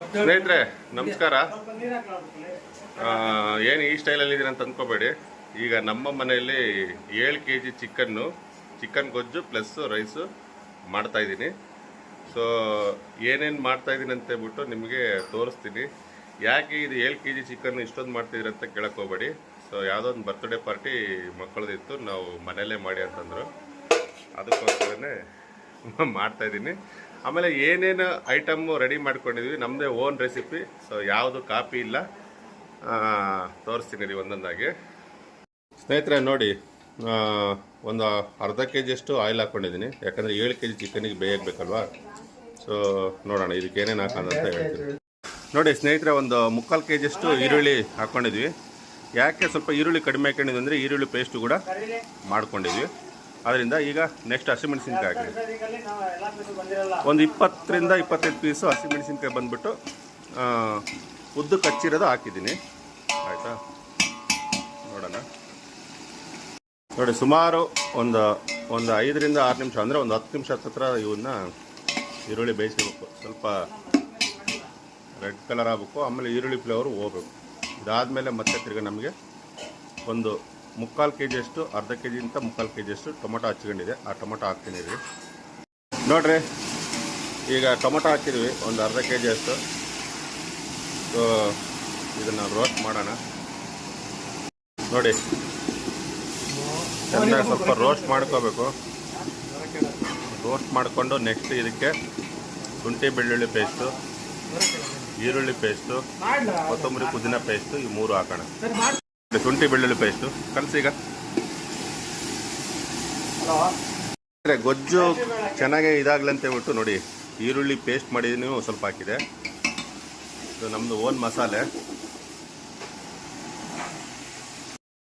ಸ್ನೇಹಿತರೆ, ನಮಸ್ಕಾರ. ಏನು ಈ ಸ್ಟೈಲಲ್ಲಿ ಇದ್ದೀರ ಅಂತ ಅಂದ್ಕೋಬೇಡಿ ಈಗ ನಮ್ಮ ಮನೆಯಲ್ಲಿ ಏಳು ಕೆ ಜಿ ಚಿಕನ್ನು, ಚಿಕನ್ ಗೊಜ್ಜು ಪ್ಲಸ್ ರೈಸು ಮಾಡ್ತಾ ಇದ್ದೀನಿ. ಸೊ ಏನೇನು ಮಾಡ್ತಾ ಇದ್ದೀನಿ ಅಂತ ಹೇಳ್ಬಿಟ್ಟು ನಿಮಗೆ ತೋರಿಸ್ತೀನಿ. ಯಾಕೆ ಇದು ಏಳು ಕೆ ಜಿ ಚಿಕನ್ ಇಷ್ಟೊಂದು ಮಾಡ್ತಿದ್ದೀರಿ ಅಂತ ಕೇಳಕ್ಕೆ ಸೊ ಯಾವುದೋ ಒಂದು ಬರ್ತ್ಡೇ ಪಾರ್ಟಿ ಮಕ್ಕಳದಿತ್ತು, ನಾವು ಮನೆಯಲ್ಲೇ ಮಾಡಿ ಅಂತಂದರು. ಅದಕ್ಕೋಸ್ಕರನೇ ಮಾಡ್ತಾ ಇದ್ದೀನಿ. ಆಮೇಲೆ ಏನೇನು ಐಟಮ್ ರೆಡಿ ಮಾಡ್ಕೊಂಡಿದ್ವಿ ನಮ್ಮದೇ ಓನ್ ರೆಸಿಪಿ ಸೊ ಯಾವುದು ಕಾಪಿ ಇಲ್ಲ. ತೋರಿಸ್ತೀನಿ ರೀ ಒಂದೊಂದಾಗಿ. ಸ್ನೇಹಿತರೆ, ನೋಡಿ ಒಂದು ಅರ್ಧ ಕೆ ಜಿಯಷ್ಟು ಆಯಿಲ್ ಹಾಕ್ಕೊಂಡಿದ್ದೀನಿ ಯಾಕಂದರೆ ಏಳು ಕೆ ಜಿ ಚಿಕನಿಗೆ ಬೇಯಬೇಕಲ್ವಾ ಸೊ ನೋಡೋಣ, ಇದಕ್ಕೆ ಏನೇನು ಅಂತ ಹೇಳ್ತೀನಿ. ನೋಡಿ, ಸ್ನೇಹಿತರೆ, ಒಂದು ಮುಕ್ಕಾಲು ಕೆ ಜಿಯಷ್ಟು ಈರುಳ್ಳಿ ಹಾಕ್ಕೊಂಡಿದ್ವಿ ಯಾಕೆ ಸ್ವಲ್ಪ ಈರುಳ್ಳಿ ಕಡಿಮೆ ಹಾಕೊಂಡಿದ್ವಿ ಅಂದರೆ ಈರುಳ್ಳಿ ಪೇಸ್ಟು ಕೂಡ ಮಾಡ್ಕೊಂಡಿದ್ವಿ. ಅದರಿಂದ ಈಗ ನೆಕ್ಸ್ಟ್ ಹಸಿಮೆಣಸಿನ್ಕಾಯಿ ಹಾಕಿ ಒಂದು ಇಪ್ಪತ್ತರಿಂದ ಇಪ್ಪತ್ತೈದು ಪೀಸು ಹಸಿಮೆಣಸಿನ್ಕಾಯಿ ಬಂದುಬಿಟ್ಟು ಉದ್ದು ಕಚ್ಚಿರೋದು ಹಾಕಿದ್ದೀನಿ. ಆಯಿತಾ? ನೋಡೋಣ. ನೋಡಿ ಸುಮಾರು ಒಂದು ಒಂದು ಐದರಿಂದ ಆರು ನಿಮಿಷ ಅಂದರೆ ಒಂದು ಹತ್ತು ನಿಮಿಷ ಹತ್ರ ಇವನ್ನ ಈರುಳ್ಳಿ ಬೇಯಿಸಬೇಕು. ಸ್ವಲ್ಪ ರೆಡ್ ಕಲರ್ ಆಗಬೇಕು. ಆಮೇಲೆ ಈರುಳ್ಳಿ ಫ್ಲೇವರು ಹೋಗ್ಬೇಕು. ಇದಾದಮೇಲೆ ಮತ್ತೆ ತಿರ್ಗಿ ನಮಗೆ ಒಂದು ಮುಕ್ಕಾಲು ಕೆ ಜಿಯಷ್ಟು ಅರ್ಧ ಕೆ ಜಿಗಿಂತ ಮುಕ್ಕಾಲು ಕೆ ಜಿಯಷ್ಟು ಟೊಮೊಟೊ ಹಚ್ಕೊಂಡಿದೆ. ಆ ಟೊಮೊಟೊ ಹಾಕ್ತೀನಿ ರೀ. ನೋಡ್ರಿ, ಈಗ ಟೊಮೊಟೊ ಹಾಕಿದ್ವಿ, ಒಂದು ಅರ್ಧ ಕೆ ಜಿಯಷ್ಟು ಸೊ, ಇದನ್ನು ರೋಸ್ಟ್ ಮಾಡೋಣ. ನೋಡಿ, ಚೆನ್ನಾಗಿ ಸ್ವಲ್ಪ ರೋಸ್ಟ್ ಮಾಡ್ಕೋಬೇಕು. ರೋಸ್ಟ್ ಮಾಡಿಕೊಂಡು ನೆಕ್ಸ್ಟ್ ಇದಕ್ಕೆ ಶುಂಠಿ, ಬೆಳ್ಳುಳ್ಳಿ ಪೇಸ್ಟು ಈರುಳ್ಳಿ ಪೇಸ್ಟು ಕೊತ್ತಂಬರಿ ಪುದೀನ ಪೇಸ್ಟು ಈ ಮೂರು ಹಾಕೋಣ. ಶುಂಠಿ ಬೆಳ್ಳುಳ್ಳಿ ಪೇಸ್ಟು ಕಲಸೀಗ ಅಂದ್ರೆ ಗೊಜ್ಜು ಚೆನ್ನಾಗೆ ಇದಾಗ್ಲಿ ಅಂತ ಹೇಳ್ಬಿಟ್ಟು ನೋಡಿ ಈರುಳ್ಳಿ ಪೇಸ್ಟ್ ಮಾಡಿದೀನಿ ಸ್ವಲ್ಪ ಹಾಕಿದೆ. ಇದು ನಮ್ಮದು ಓನ್ ಮಸಾಲೆ.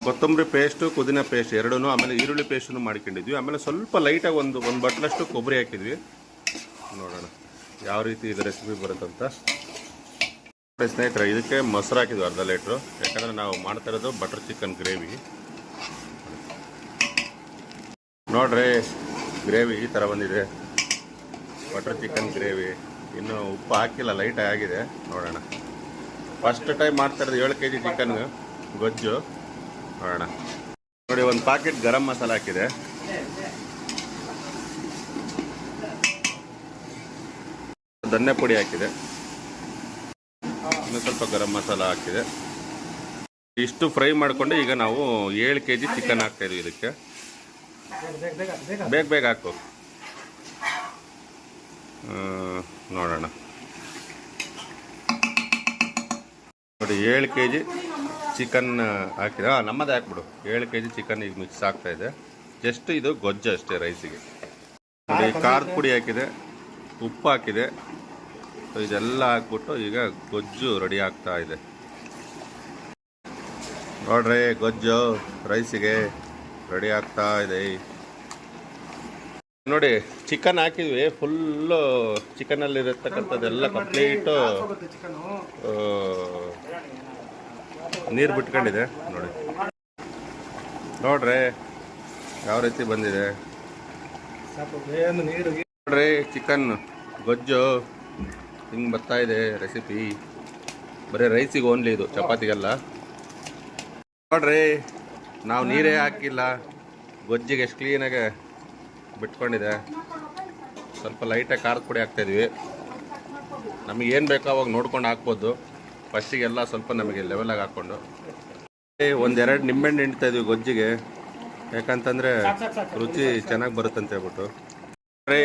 ಕೊತ್ತಂಬರಿ ಪೇಸ್ಟು ಪುದೀನ ಪೇಸ್ಟ್ ಎರಡೂ ಆಮೇಲೆ ಈರುಳ್ಳಿ ಪೇಸ್ಟನ್ನು ಮಾಡ್ಕೊಂಡಿದ್ವಿ. ಆಮೇಲೆ ಸ್ವಲ್ಪ ಲೈಟಾಗಿ ಒಂದು ಒಂದು ಬಟ್ಲಷ್ಟು ಕೊಬ್ಬರಿ ಹಾಕಿದ್ವಿ. ನೋಡೋಣ ಯಾವ ರೀತಿ ಇದು ರೆಸಿಪಿ ಬರುತ್ತಂತ. ಸ್ನೇಹಿತರೆ, ಇದಕ್ಕೆ ಮೊಸರು ಹಾಕಿದ್ವಿ ಅರ್ಧ ಲೀಟ್ರು. ಯಾಕಂದರೆ ನಾವು ಮಾಡ್ತಾ ಇರೋದು ಬಟರ್ ಚಿಕನ್ ಗ್ರೇವಿ ನೋಡ್ರಿ ಗ್ರೇವಿ ಈ ಥರ ಬಂದಿದೆ. ಬಟರ್ ಚಿಕನ್ ಗ್ರೇವಿ ಇನ್ನು ಉಪ್ಪು ಹಾಕಿಲ್ಲ ಲೈಟ್ ಆಗಿದೆ. ನೋಡೋಣ. ಫಸ್ಟ್ ಟೈಮ್ ಮಾಡ್ತಾ ಇರೋದು ಏಳು ಕೆ ಜಿ ಚಿಕನ್ ಗೊಜ್ಜು. ನೋಡೋಣ. ನೋಡಿ, ಒಂದು ಪ್ಯಾಕೆಟ್ ಗರಂ ಮಸಾಲ ಹಾಕಿದೆ. ಧನ್ಯ ಪುಡಿ ಹಾಕಿದೆ. ಇನ್ನು ಸ್ವಲ್ಪ ಗರಂ ಮಸಾಲ ಹಾಕಿದೆ. ಇಷ್ಟು ಫ್ರೈ ಮಾಡಿಕೊಂಡು ಈಗ ನಾವು ಏಳು ಕೆ ಜಿ ಚಿಕನ್ ಹಾಕ್ತಾ ಇದೀವಿ ಇದಕ್ಕೆ. ಬೇಗ ಬೇಗ ಹಾಕು. ನೋಡೋಣ. ನೋಡಿ ಏಳು ಕೆ ಜಿ ಚಿಕನ್ ಹಾಕಿದೆ. ಹಾಂ ನಮ್ಮದೇ ಹಾಕ್ಬಿಡು. ಏಳು ಕೆ ಜಿ ಚಿಕನ್ ಈಗ ಮಿಕ್ಸ್ ಆಗ್ತಾ ಇದೆ. ಜಸ್ಟ್ ಇದು ಗೊಜ್ಜು ಅಷ್ಟೇ ರೈಸಿಗೆ ನೋಡಿ ಖಾರದ ಪುಡಿ ಹಾಕಿದೆ. ಉಪ್ಪು ಹಾಕಿದೆ. ಇದೆಲ್ಲ ಹಾಕ್ಬಿಟ್ಟು ಈಗ ಗೊಜ್ಜು ರೆಡಿ ಆಗ್ತಾ ಇದೆ. ನೋಡ್ರಿ, ಗೊಜ್ಜು ರೈಸಿಗೆ ರೆಡಿ ಆಗ್ತಾ ಇದೆ. ನೋಡಿ ಚಿಕನ್ ಹಾಕಿದ್ವಿ ಫುಲ್ಲು ಚಿಕನಲ್ಲಿ ಇರತಕ್ಕಂಥದ್ದೆಲ್ಲ ಕಂಪ್ಲೀಟು ನೀರು ಬಿಟ್ಕೊಂಡಿದೆ, ನೋಡಿ. ನೋಡ್ರಿ, ಯಾವ ರೀತಿ ಬಂದಿದೆ. ನೋಡ್ರಿ ಚಿಕನ್ ಗೊಜ್ಜು. ಹಿಂಗೆ ಬರ್ತಾ ಇದೆ ರೆಸಿಪಿ ಬರೀ ರೈಸಿಗೆ ಓನ್ಲಿ ಇದು ಚಪಾತಿಗೆಲ್ಲ. ನೋಡ್ರಿ ನಾವು ನೀರೇ ಹಾಕಿಲ್ಲ. ಗೊಜ್ಜಿಗೆ ಎಷ್ಟು ಕ್ಲೀನಾಗೆ ಬಿಟ್ಕೊಂಡಿದೆ. ಸ್ವಲ್ಪ ಲೈಟಾಗಿ ಖಾರದ ಪುಡಿ ಹಾಕ್ತಾಯಿದ್ವಿ ನಮಗೆ ಏನು ಬೇಕೋ ಅವಾಗ ನೋಡ್ಕೊಂಡು ಹಾಕ್ಬೋದು. ಫಸ್ಟಿಗೆಲ್ಲ ಸ್ವಲ್ಪ ನಮಗೆ ಲೆವೆಲಾಗಿ ಹಾಕ್ಕೊಂಡು. ಒಂದೆರಡು ನಿಂಬೆಹಣ್ಣು ಹಿಂಡ್ತಾಯಿದ್ವಿ ಗೊಜ್ಜಿಗೆ. ಯಾಕಂತಂದರೆ ರುಚಿ ಚೆನ್ನಾಗಿ ಬರುತ್ತೆ ಅಂತ ಹೇಳ್ಬಿಟ್ಟು.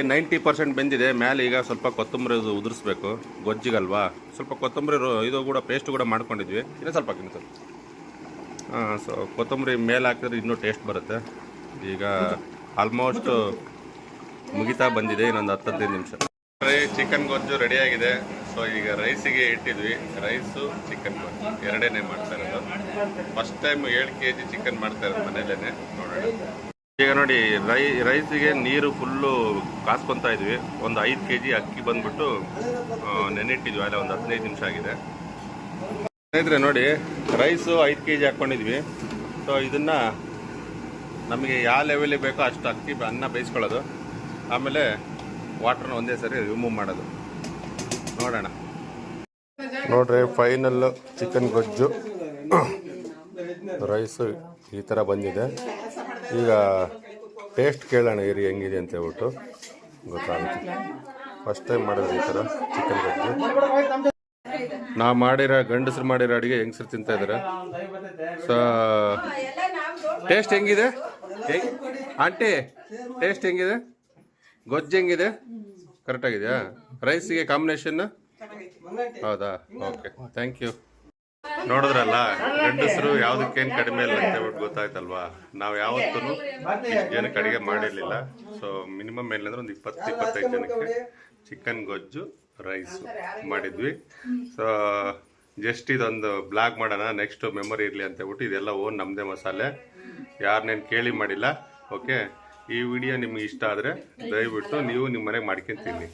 ನೈಂಟಿ ಪರ್ಸೆಂಟ್ ಬೆಂದಿದೆ ಮೇಲೆ ಈಗ ಸ್ವಲ್ಪ ಕೊತ್ತಂಬರಿ ಉದುರಿಸ್ಬೇಕು. ಗೊಜ್ಜಿಗಲ್ವಾ? ಸ್ವಲ್ಪ ಕೊತ್ತಂಬರಿ ರೋ- ಇದು ಕೂಡ ಪೇಸ್ಟ್ ಕೂಡ ಮಾಡ್ಕೊಂಡಿದ್ವಿ. ಇನ್ನೂ ಸ್ವಲ್ಪ ಹಾಕಿ, ಸ್ವಲ್ಪ ಹಾಂ ಸೊ ಕೊತ್ತಂಬರಿ ಮೇಲೆ ಹಾಕಿದ್ರೆ ಇನ್ನೂ ಟೇಸ್ಟ್ ಬರುತ್ತೆ. ಈಗ ಆಲ್ಮೋಸ್ಟ್ ಮುಗಿತಾ ಬಂದಿದೆ ಇನ್ನೊಂದು ಹತ್ತು ಹದಿನೈದು ನಿಮಿಷ ಚಿಕನ್ ಗೊಜ್ಜು ರೆಡಿಯಾಗಿದೆ ಸೊ ಈಗ ರೈಸಿಗೆ ಇಟ್ಟಿದ್ವಿ. ರೈಸು ಚಿಕನ್ ಗೊಜ್ಜು. ಎರಡೇನೆ ಮಾಡ್ತಾ ಇರೋದು. ಫಸ್ಟ್ ಟೈಮ್ ಏಳು ಕೆ ಜಿ ಚಿಕನ್ ಮಾಡ್ತಾ ಇರೋದು ಮನೇಲೇ ನೋಡೋಣ. ಈಗ ನೋಡಿ, ರೈ, ರೈಸಿಗೆ ನೀರು ಫುಲ್ಲು ಕಾಸ್ಕೊತಾ ಇದ್ವಿ. ಒಂದು ಐದು ಕೆ ಜಿ ಅಕ್ಕಿ ಬಂದ್ಬಿಟ್ಟು ನೆನೆಟ್ಟಿದ್ವಿ ಅಲ್ಲ ಒಂದು ಹದಿನೈದು ನಿಮಿಷ ಆಗಿದೆ. ಸ್ನೇಹಿತರೆ, ನೋಡಿ, ರೈಸು ಐದು ಕೆ ಜಿ ಹಾಕ್ಕೊಂಡಿದ್ವಿ ಸೊ ಇದನ್ನು ನಮಗೆ ಯಾವ ಲೆವೆಲಿಗೆ ಬೇಕೋ ಅಷ್ಟು ಅಕ್ಕಿ, ಅನ್ನ ಬೇಯಿಸ್ಕೊಳ್ಳೋದು. ಆಮೇಲೆ ವಾಟ್ರನ್ನ ಒಂದೇ ಸರಿ ರಿಮೂವ್ ಮಾಡೋದು. ನೋಡೋಣ. ನೋಡ್ರಿ ಫೈನಲ್ಲು ಚಿಕನ್ ಗೊಜ್ಜು. ರೈಸು ಈ ಥರ ಬಂದಿದೆ. ಈಗ ಟೇಸ್ಟ್ ಕೇಳೋಣ ಇರಿ ಹೆಂಗಿದೆ ಅಂತ ಹೇಳ್ಬಿಟ್ಟು. ಗೊತ್ತಾಗುತ್ತೆ. ಫಸ್ಟ್ ಟೈಮ್ ಮಾಡೋದು ಈ ಥರ ಚಿಕನ್ ಗೊಜ್ಜು ನಾ ಮಾಡಿರೋ, ಗಂಡಸ್ರು ಮಾಡಿರೋ ಅಡುಗೆ ಹೆಂಗಸ್ರು ತಿಂತಾ ಇದ್ದಾರೆ ಸೊ ಟೇಸ್ಟ್ ಹೆಂಗಿದೆ? ಹೆಂಗ್- ಆಂಟಿ ಟೇಸ್ಟ್ ಹೆಂಗಿದೆ? ಗೊಜ್ಜು ಹೆಂಗಿದೆ? ಕರೆಕ್ಟಾಗಿದೆಯಾ ರೈಸಿಗೆ ಕಾಂಬಿನೇಷನ್ ಹೌದಾ? ಓಕೆ ಥ್ಯಾಂಕ್ ಯು ನೋಡಿದ್ರಲ್ಲ, ಗಂಡಸರು ಯಾವ್ದಕ್ಕೇನು ಕಡಿಮೆ ಇಲ್ಲ ಅಂತ ಹೇಳ್ಬಿಟ್ಟು ಗೊತ್ತಾಯ್ತಲ್ವಾ? ನಾವು ಯಾವತ್ತೂ ಜನಕ್ಕೆ ಅಡುಗೆ ಮಾಡಿರಲಿಲ್ಲ. ಸೊ ಮಿನಿಮಮ್ ಏನಂದ್ರೆ ಒಂದು ಇಪ್ಪತ್ತು, ಇಪ್ಪತ್ತೈದು ಜನಕ್ಕೆ ಚಿಕನ್ ಗೊಜ್ಜು ರೈಸು ಮಾಡಿದ್ವಿ. ಸೊ ಜಸ್ಟ್ ಇದೊಂದು ಬ್ಲಾಗ್ ಮಾಡೋಣ ನೆಕ್ಸ್ಟ್ ಮೆಮೊರಿ ಇರಲಿ ಅಂತ ಹೇಳ್ಬಿಟ್ಟು ಇದೆಲ್ಲ ಓನ್ ನಮ್ಮದೇ ಮಸಾಲೆ. ಯಾರನ್ನೇನು ಕೇಳಿ ಮಾಡಿಲ್ಲ ಓಕೆ ಈ ವಿಡಿಯೋ ನಿಮ್ಗೆ ಇಷ್ಟ ಆದರೆ ದಯವಿಟ್ಟು ನೀವು ನಿಮ್ಮ ಮನೆಗೆ ಮಾಡ್ಕೊಂತೀನಿ